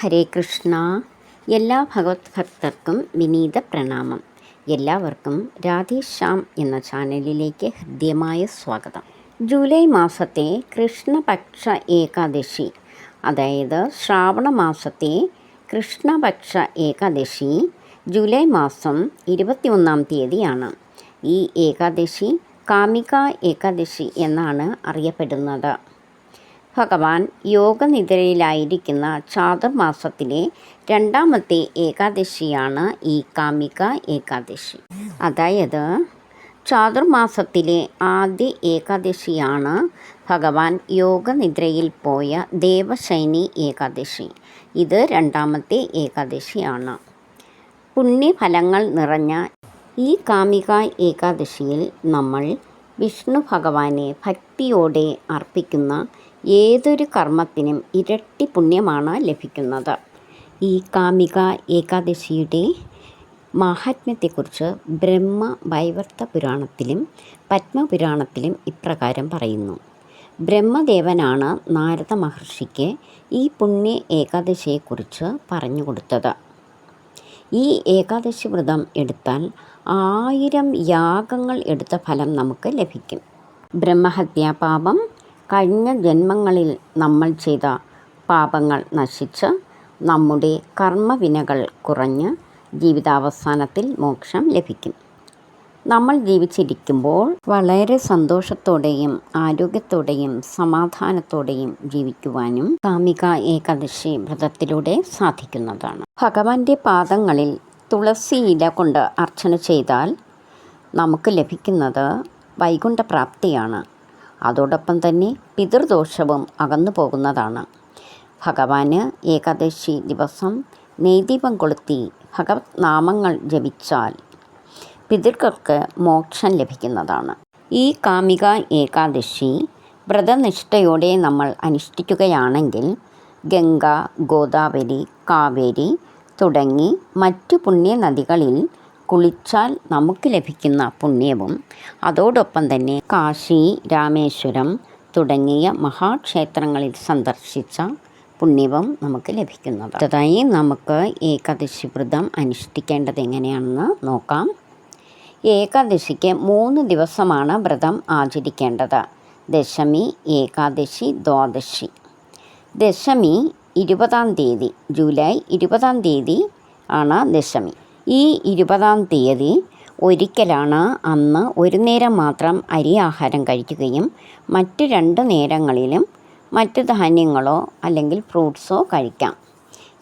ഹരേ കൃഷ്ണ. എല്ലാ ഭഗവത് ഭക്തർക്കും വിനീത പ്രണാമം. എല്ലാവർക്കും രാധേശ്യാം എന്ന ചാനലിലേക്ക് ഹൃദ്യമായ സ്വാഗതം. ജൂലൈ മാസത്തെ കൃഷ്ണപക്ഷ ഏകാദശി അതായത് ശ്രാവണ മാസത്തെ കൃഷ്ണപക്ഷ ഏകാദശി ജൂലൈ മാസം ഇരുപത്തിയൊന്നാം തീയതിയാണ്. ഈ ഏകാദശി കാമിക ഏകാദശി എന്നാണ് അറിയപ്പെടുന്നത്. ഭഗവാൻ യോഗനിദ്രയിലായിരിക്കുന്ന ചാതുർമാസത്തിലെ രണ്ടാമത്തെ ഏകാദശിയാണ് ഈ കാമിക ഏകാദശി. അതായത് ചാതുർമാസത്തിലെ ആദ്യ ഏകാദശിയാണ് ഭഗവാൻ യോഗനിദ്രയിൽ പോയ ദേവശൈനി ഏകാദശി. ഇത് രണ്ടാമത്തെ ഏകാദശിയാണ്. പുണ്യഫലങ്ങൾ നിറഞ്ഞ ഈ കാമിക ഏകാദശിയിൽ നമ്മൾ വിഷ്ണു ഭഗവാനെ ഭക്തിയോടെ അർപ്പിക്കുന്ന ഏതൊരു കർമ്മത്തിനും ഇരട്ടി പുണ്യമാണ് ലഭിക്കുന്നത്. ഈ കാമിക ഏകാദശിയുടെ മാഹാത്മ്യത്തെക്കുറിച്ച് ബ്രഹ്മ വൈവർത്ത പുരാണത്തിലും പത്മപുരാണത്തിലും ഇപ്രകാരം പറയുന്നു. ബ്രഹ്മദേവനാണ് നാരദ മഹർഷിക്ക് ഈ പുണ്യ ഏകാദശിയെക്കുറിച്ച് പറഞ്ഞു കൊടുത്തത്. ഈ ഏകാദശി വ്രതം എടുത്താൽ ആയിരം യാഗങ്ങൾ എടുത്ത ഫലം നമുക്ക് ലഭിക്കും. ബ്രഹ്മഹത്യാപാപം കഴിഞ്ഞ ജന്മങ്ങളിൽ നമ്മൾ ചെയ്ത പാപങ്ങൾ നശിച്ച് നമ്മുടെ കർമ്മവിനകൾ കുറഞ്ഞ് ജീവിതാവസാനത്തിൽ മോക്ഷം ലഭിക്കും. നമ്മൾ ജീവിച്ചിരിക്കുമ്പോൾ വളരെ സന്തോഷത്തോടെയും ആരോഗ്യത്തോടെയും സമാധാനത്തോടെയും ജീവിക്കുവാനും കാമിക ഏകാദശി വ്രതത്തിലൂടെ സാധിക്കുന്നതാണ്. ഭഗവാന്റെ പാദങ്ങളിൽ തുളസി ഇല കൊണ്ട് അർച്ചന ചെയ്താൽ നമുക്ക് ലഭിക്കുന്നത് വൈകുണ്ഠപ്രാപ്തിയാണ്. അതോടൊപ്പം തന്നെ പിതൃദോഷവും അകന്നു പോകുന്നതാണ്. ഭഗവാന് ഏകാദശി ദിവസം നെയ്ദീപം കൊളുത്തി ഭഗവത് നാമങ്ങൾ ജപിച്ചാൽ പിതൃക്കൾക്ക് മോക്ഷം ലഭിക്കുന്നതാണ്. ഈ കാമിക ഏകാദശി വ്രതനിഷ്ഠയോടെ നമ്മൾ അനുഷ്ഠിക്കുകയാണെങ്കിൽ ഗംഗ ഗോദാവരി കാവേരി തുടങ്ങി മറ്റു പുണ്യനദികളിൽ കുളിച്ചാൽ നമുക്ക് ലഭിക്കുന്ന പുണ്യവും അതോടൊപ്പം തന്നെ കാശി രാമേശ്വരം തുടങ്ങിയ മഹാക്ഷേത്രങ്ങളിൽ സന്ദർശിച്ച പുണ്യവും നമുക്ക് ലഭിക്കുന്നത് അടുത്തതായി നമുക്ക് ഏകാദശി വ്രതം അനുഷ്ഠിക്കേണ്ടത് എങ്ങനെയാണെന്ന് നോക്കാം. ഏകാദശിക്ക് മൂന്ന് ദിവസമാണ് വ്രതം ആചരിക്കേണ്ടത്. ദശമി ഏകാദശി ദ്വാദശി. ദശമി ഇരുപതാം തീയതി ജൂലൈ ഇരുപതാം തീയതി ആണ് ദശമി. ഈ ഇരുപതാം തീയതി ഒരിക്കലാണ് അന്ന് ഒരു നേരം മാത്രം അരി ആഹാരം കഴിക്കുകയും മറ്റ് രണ്ട് നേരങ്ങളിലും മറ്റ് ധാന്യങ്ങളോ അല്ലെങ്കിൽ ഫ്രൂട്ട്സോ കഴിക്കാം.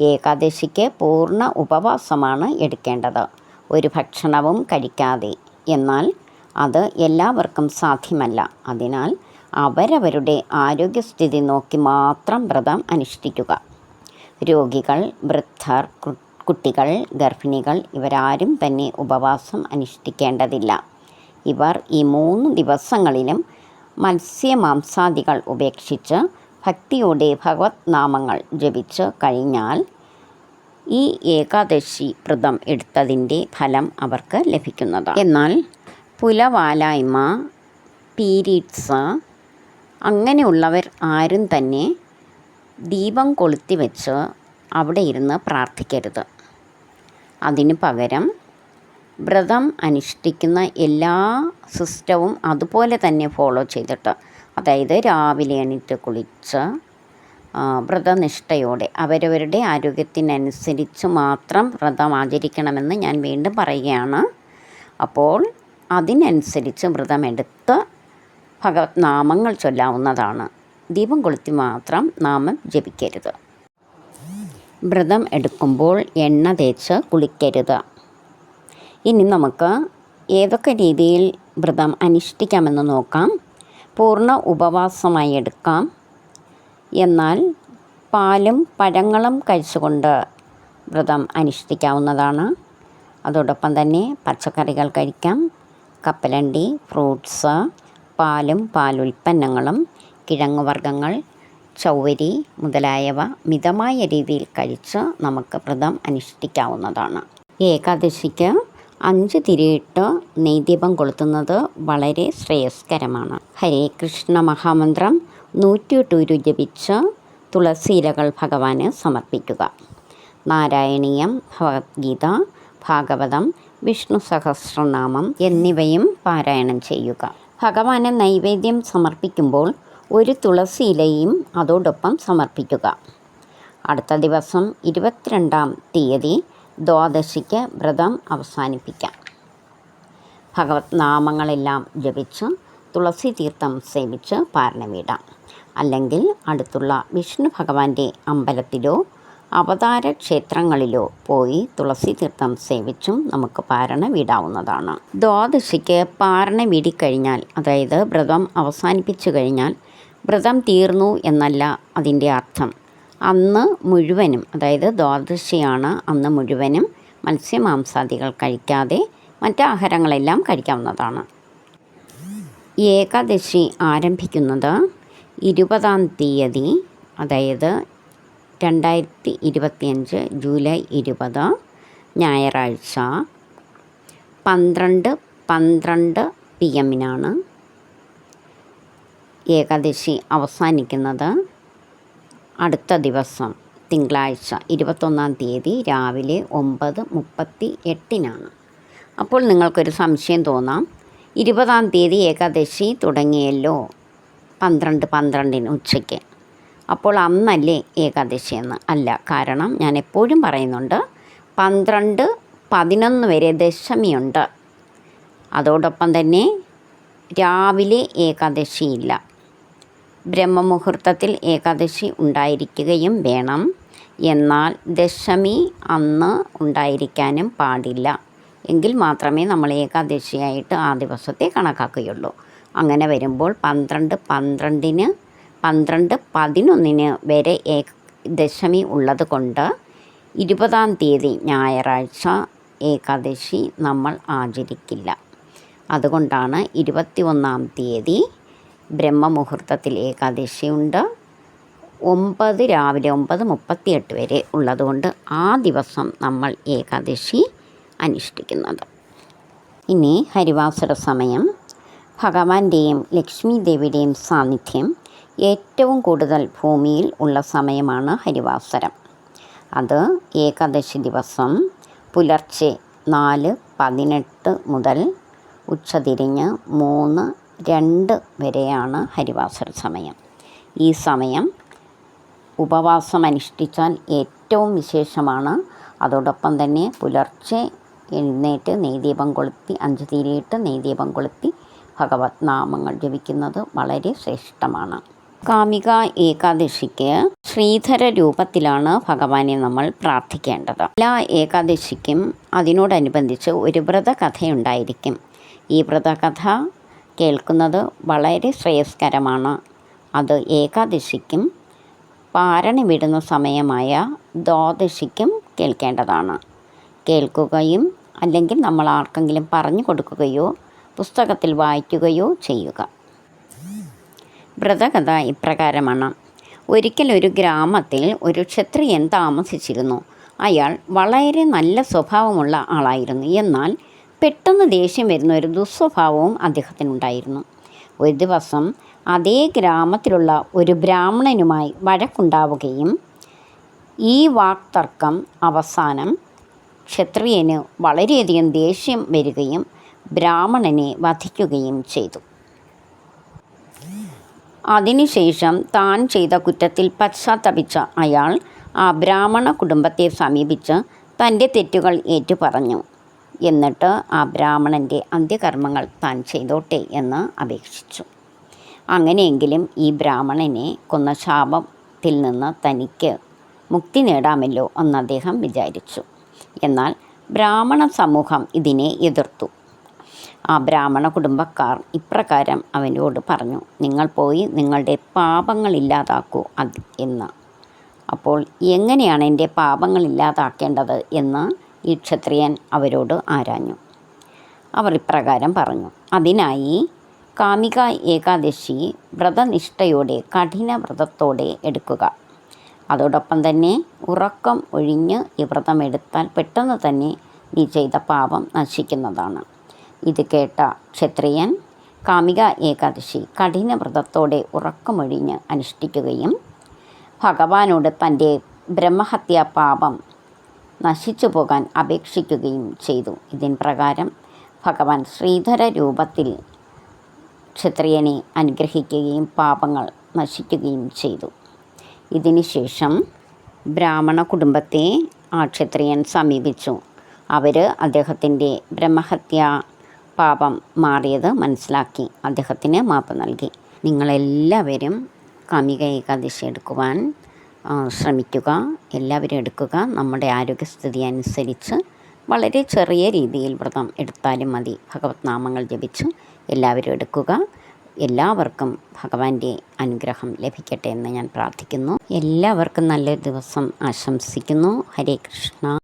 ഏകാദശിക്ക് പൂർണ ഉപവാസമാണ് എടുക്കേണ്ടത്. ഒരു ഭക്ഷണവും കഴിക്കാതെ. എന്നാൽ അത് എല്ലാവർക്കും സാധ്യമല്ല. അതിനാൽ അവരവരുടെ ആരോഗ്യസ്ഥിതി നോക്കി മാത്രം വ്രതം അനുഷ്ഠിക്കുക. രോഗികൾ വൃദ്ധർ കുട്ടികൾ ഗർഭിണികൾ ഇവരാരും തന്നെ ഉപവാസം അനുഷ്ഠിക്കേണ്ടതില്ല. ഇവർ ഈ മൂന്ന് ദിവസങ്ങളിലും മത്സ്യമാംസാദികൾ ഉപേക്ഷിച്ച് ഭക്തിയോടെ ഭഗവത് നാമങ്ങൾ ജപിച്ച് കഴിഞ്ഞാൽ ഈ ഏകാദശി വ്രതം എടുത്തതിന്റെ ഫലം അവർക്ക് ലഭിക്കുന്നതാണ്. എന്നാൽ പുലവാലായ്മ പീരീഡ്സ് അങ്ങനെയുള്ളവർ ആരും തന്നെ ദീപം കൊളുത്തി വെച്ച് അവിടെ ഇരുന്ന് പ്രാർത്ഥിക്കരുത്. അതിന് പകരം വ്രതം അനുഷ്ഠിക്കുന്ന എല്ലാ സിസ്റ്റവും അതുപോലെ തന്നെ ഫോളോ ചെയ്തിട്ട് അതായത് രാവിലെ എണീറ്റ് കുളിച്ച് വ്രതനിഷ്ഠയോടെ അവരവരുടെ ആരോഗ്യത്തിനനുസരിച്ച് മാത്രം വ്രതം ആചരിക്കണമെന്ന് ഞാൻ വീണ്ടും പറയുകയാണ്. അപ്പോൾ അതിനനുസരിച്ച് വ്രതമെടുത്ത് ഭഗവത് നാമങ്ങൾ ചൊല്ലാവുന്നതാണ്. ദീപം കൊളുത്തി മാത്രം നാമം ജപിക്കരുത്. വ്രതം എടുക്കുമ്പോൾ എണ്ണ തേച്ച് കുളിക്കരുത്. ഇനി നമുക്ക് ഏതൊക്കെ രീതിയിൽ വ്രതം അനുഷ്ഠിക്കാമെന്ന് നോക്കാം. പൂർണ ഉപവാസമായി എടുക്കാം. എന്നാൽ പാലും പഴങ്ങളും കഴിച്ചുകൊണ്ട് വ്രതം അനുഷ്ഠിക്കാവുന്നതാണ്. അതോടൊപ്പം തന്നെ പച്ചക്കറികൾ കഴിക്കാം. കപ്പലണ്ടി ഫ്രൂട്ട്സ് പാലും പാലുൽപ്പന്നങ്ങളും കിഴങ്ങുവർഗങ്ങൾ ചൗവരി മുതലായവ മിതമായ രീതിയിൽ കഴിച്ച് നമുക്ക് വ്രതം അനുഷ്ഠിക്കാവുന്നതാണ്. ഏകാദശിക്ക് അഞ്ച് തിരിയിട്ട് നെയ്ദീപം കൊളുത്തുന്നത് വളരെ ശ്രേയസ്കരമാണ്. ഹരേ കൃഷ്ണ മഹാമന്ത്രം നൂറ്റിയെട്ട് ഉരു ജപിച്ച് തുളസിയിലകൾ ഭഗവാന് സമർപ്പിക്കുക. നാരായണീയം ഭഗവത്ഗീത ഭാഗവതം വിഷ്ണു സഹസ്രനാമം എന്നിവയും പാരായണം ചെയ്യുക. ഭഗവാന് നൈവേദ്യം സമർപ്പിക്കുമ്പോൾ ഒരു തുളസി ഇലയും അതോടൊപ്പം സമർപ്പിക്കുക. അടുത്ത ദിവസം ഇരുപത്തിരണ്ടാം തീയതി ദ്വാദശിക്ക് വ്രതം അവസാനിപ്പിക്കാം. ഭഗവത് നാമങ്ങളെല്ലാം ജപിച്ച് തുളസി തീർത്ഥം സേവിച്ച് പാരണമിടാം. അല്ലെങ്കിൽ അടുത്തുള്ള വിഷ്ണു ഭഗവാന്റെ അമ്പലത്തിലോ അവതാര ക്ഷേത്രങ്ങളിലോ പോയി തുളസി തീർത്ഥം സേവിച്ചും നമുക്ക് പാരണ വീടാവുന്നതാണ് ദ്വാദശിക്ക് പാരണ വീടിക്കഴിഞ്ഞാൽ അതായത് വ്രതം അവസാനിപ്പിച്ചു കഴിഞ്ഞാൽ വ്രതം തീർന്നു എന്നല്ല അതിന്റെ അർത്ഥം. അന്ന് മുഴുവനും അതായത് ദ്വാദശിയാണ് അന്ന് മുഴുവനും മത്സ്യമാംസാദികൾ കഴിക്കാതെ മറ്റ് ആഹാരങ്ങളെല്ലാം കഴിക്കാവുന്നതാണ്. ഏകാദശി ആരംഭിക്കുന്നത് ഇരുപതാം തീയതി അതായത് രണ്ടായിരത്തി ഇരുപത്തിയഞ്ച് ജൂലൈ ഇരുപത് ഞായറാഴ്ച പന്ത്രണ്ട് പന്ത്രണ്ട് പി എമ്മിനാണ്. ഏകാദശി അവസാനിക്കുന്നത് അടുത്ത ദിവസം തിങ്കളാഴ്ച ഇരുപത്തൊന്നാം തീയതി രാവിലെ ഒമ്പത് മുപ്പത്തി എട്ടിനാണ്. അപ്പോൾ നിങ്ങൾക്കൊരു സംശയം തോന്നാം. ഇരുപതാം തീയതി ഏകാദശി തുടങ്ങിയല്ലോ പന്ത്രണ്ട് പന്ത്രണ്ടിന് ഉച്ചയ്ക്ക്. അപ്പോൾ അന്നല്ലേ ഏകാദശി എന്ന്. അല്ല കാരണം ഞാൻ എപ്പോഴും പറയുന്നുണ്ട് പന്ത്രണ്ട് പതിനൊന്ന് വരെ ദശമിയുണ്ട്. അതോടൊപ്പം തന്നെ രാവിലെ ഏകാദശിയില്ല. ബ്രഹ്മമുഹൂർത്തത്തിൽ ഏകാദശി ഉണ്ടായിരിക്കുകയും വേണം. എന്നാൽ ദശമി അന്ന് ഉണ്ടായിരിക്കാനും പാടില്ല. എങ്കിൽ മാത്രമേ നമ്മൾ ഏകാദശിയായിട്ട് ആ ദിവസത്തെ കണക്കാക്കുകയുള്ളൂ. അങ്ങനെ വരുമ്പോൾ പന്ത്രണ്ട് പന്ത്രണ്ടിന് പന്ത്രണ്ട് പതിനൊന്നിന് വരെ ഏ ദശമി ഉള്ളത് കൊണ്ട് ഇരുപതാം തീയതി ഞായറാഴ്ച ഏകാദശി നമ്മൾ ആചരിക്കില്ല. അതുകൊണ്ടാണ് ഇരുപത്തി ഒന്നാം തീയതി ബ്രഹ്മമുഹൂർത്തത്തിൽ ഏകാദശിയുണ്ട്. ഒമ്പത് രാവിലെ ഒമ്പത് മുപ്പത്തിയെട്ട് വരെ ഉള്ളതുകൊണ്ട് ആ ദിവസം നമ്മൾ ഏകാദശി അനുഷ്ഠിക്കുന്നത്. ഇനി ഹരിവാസര സമയം. ഭഗവാന്റെയും ലക്ഷ്മി ദേവിയുടെയും സാന്നിധ്യം ഏറ്റവും കൂടുതൽ ഭൂമിയിൽ ഉള്ള സമയമാണ് ഹരിവാസരം. അത് ഏകാദശി ദിവസം പുലർച്ചെ നാല് പതിനെട്ട് മുതൽ ഉച്ചതിരിഞ്ഞ് മൂന്ന് രണ്ട് വരെയാണ് ഹരിവാസര സമയം. ഈ സമയം ഉപവാസം അനുഷ്ഠിച്ചാൽ ഏറ്റവും വിശേഷമാണ്. അതോടൊപ്പം തന്നെ പുലർച്ചെ എഴുന്നേറ്റ് നെയ്ദീപം കൊളുത്തി അഞ്ച് തീരിയിട്ട് നെയ്ദീപം കൊളുത്തി ഭഗവത് നാമങ്ങൾ ജപിക്കുന്നത് വളരെ ശ്രേഷ്ഠമാണ്. കാമിക ഏകാദശിക്ക് ശ്രീധര രൂപത്തിലാണ് ഭഗവാനെ നമ്മൾ പ്രാർത്ഥിക്കേണ്ടത്. എല്ലാ ഏകാദശിക്കും അതിനോടനുബന്ധിച്ച് ഒരു വ്രതകഥയുണ്ടായിരിക്കും. ഈ വ്രതകഥ കേൾക്കുന്നത് വളരെ ശ്രേയസ്കരമാണ്. അത് ഏകാദശിക്കും പാരണി വിടുന്ന സമയമായ ദ്വാദശിക്കും കേൾക്കേണ്ടതാണ്. കേൾക്കുകയും അല്ലെങ്കിൽ നമ്മൾ ആർക്കെങ്കിലും പറഞ്ഞു കൊടുക്കുകയോ പുസ്തകത്തിൽ വായിക്കുകയോ ചെയ്യുക. വ്രതകഥ ഇപ്രകാരമാണ്. ഒരിക്കൽ ഒരു ഗ്രാമത്തിൽ ഒരു ക്ഷത്രിയൻ താമസിച്ചിരുന്നു. അയാൾ വളരെ നല്ല സ്വഭാവമുള്ള ആളായിരുന്നു. എന്നാൽ പെട്ടെന്ന് ദേഷ്യം വരുന്ന ഒരു ദുസ്വഭാവവും അദ്ദേഹത്തിനുണ്ടായിരുന്നു. ഒരു ദിവസം അതേ ഗ്രാമത്തിലുള്ള ഒരു ബ്രാഹ്മണനുമായി വഴക്കുണ്ടാവുകയും ഈ വാക്തർക്കം അവസാനം ക്ഷത്രിയന് വളരെയധികം ദേഷ്യം വരികയും ബ്രാഹ്മണനെ വധിക്കുകയും ചെയ്തു. അതിനുശേഷം താൻ ചെയ്ത കുറ്റത്തിൽ പശ്ചാത്തപിച്ച അയാൾ ആ ബ്രാഹ്മണ കുടുംബത്തെ സമീപിച്ച് തന്റെ തെറ്റുകൾ ഏറ്റുപറഞ്ഞു. എന്നിട്ട് ആ ബ്രാഹ്മണന്റെ അന്ത്യകർമ്മങ്ങൾ താൻ ചെയ്തോട്ടെ എന്ന് അപേക്ഷിച്ചു. അങ്ങനെയെങ്കിലും ഈ ബ്രാഹ്മണനെ കൊന്ന ശാപത്തിൽ നിന്ന് തനിക്ക് മുക്തി നേടാമല്ലോ എന്ന് അദ്ദേഹം വിചാരിച്ചു. എന്നാൽ ബ്രാഹ്മണ സമൂഹം ഇതിനെ എതിർത്തു. ആ ബ്രാഹ്മണ കുടുംബക്കാർ ഇപ്രകാരം അവനോട് പറഞ്ഞു നിങ്ങൾ പോയി നിങ്ങളുടെ പാപങ്ങൾ ഇല്ലാതാക്കൂ അത് എന്ന്. അപ്പോൾ എങ്ങനെയാണ് എന്റെ പാപങ്ങൾ ഇല്ലാതാക്കേണ്ടത് എന്ന് ഈ ക്ഷത്രിയൻ അവരോട് ആരാഞ്ഞു. അവർ ഇപ്രകാരം പറഞ്ഞു അതിനായി കാമിക ഏകാദശി വ്രതനിഷ്ഠയോടെ കഠിന വ്രതത്തോടെ എടുക്കുക. അതോടൊപ്പം തന്നെ ഉറക്കം ഒഴിഞ്ഞ് ഈ വ്രതം എടുത്താൽ പെട്ടെന്ന് തന്നെ നീ ചെയ്ത പാപം നശിക്കുന്നതാണ്. ഇത് കേട്ട ക്ഷത്രിയൻ കാമിക ഏകാദശി കഠിന വ്രതത്തോടെ ഉറക്കമൊഴിഞ്ഞ് അനുഷ്ഠിക്കുകയും ഭഗവാനോട് തന്റെ ബ്രഹ്മഹത്യാ പാപം നശിച്ചു പോകാൻ അപേക്ഷിക്കുകയും ചെയ്തു. ഇതിൻ പ്രകാരം ഭഗവാൻ ശ്രീധര രൂപത്തിൽ ക്ഷത്രിയനെ അനുഗ്രഹിക്കുകയും പാപങ്ങൾ നശിക്കുകയും ചെയ്തു. ഇതിനുശേഷം ബ്രാഹ്മണ കുടുംബത്തെ ആ ക്ഷത്രിയൻ സമീപിച്ചു. അവർ അദ്ദേഹത്തിന്റെ ബ്രഹ്മഹത്യ പാപം മാറിയത് മനസ്സിലാക്കി. അദ്ദേഹത്തിന് മാപ്പ് നൽകി. നിങ്ങളെല്ലാവരും കാമിക ഏകാദശി എടുക്കുവാൻ ശ്രമിക്കുക എല്ലാവരും എടുക്കുക നമ്മുടെ ആരോഗ്യസ്ഥിതി അനുസരിച്ച് വളരെ ചെറിയ രീതിയിൽ വ്രതം എടുത്താലും മതി. ഭഗവത് നാമങ്ങൾ ജപിച്ച് എല്ലാവരും എടുക്കുക. എല്ലാവർക്കും ഭഗവാന്റെ അനുഗ്രഹം ലഭിക്കട്ടെ എന്ന് ഞാൻ പ്രാർത്ഥിക്കുന്നു. എല്ലാവർക്കും നല്ലൊരു ദിവസം ആശംസിക്കുന്നു. ഹരേ കൃഷ്ണ.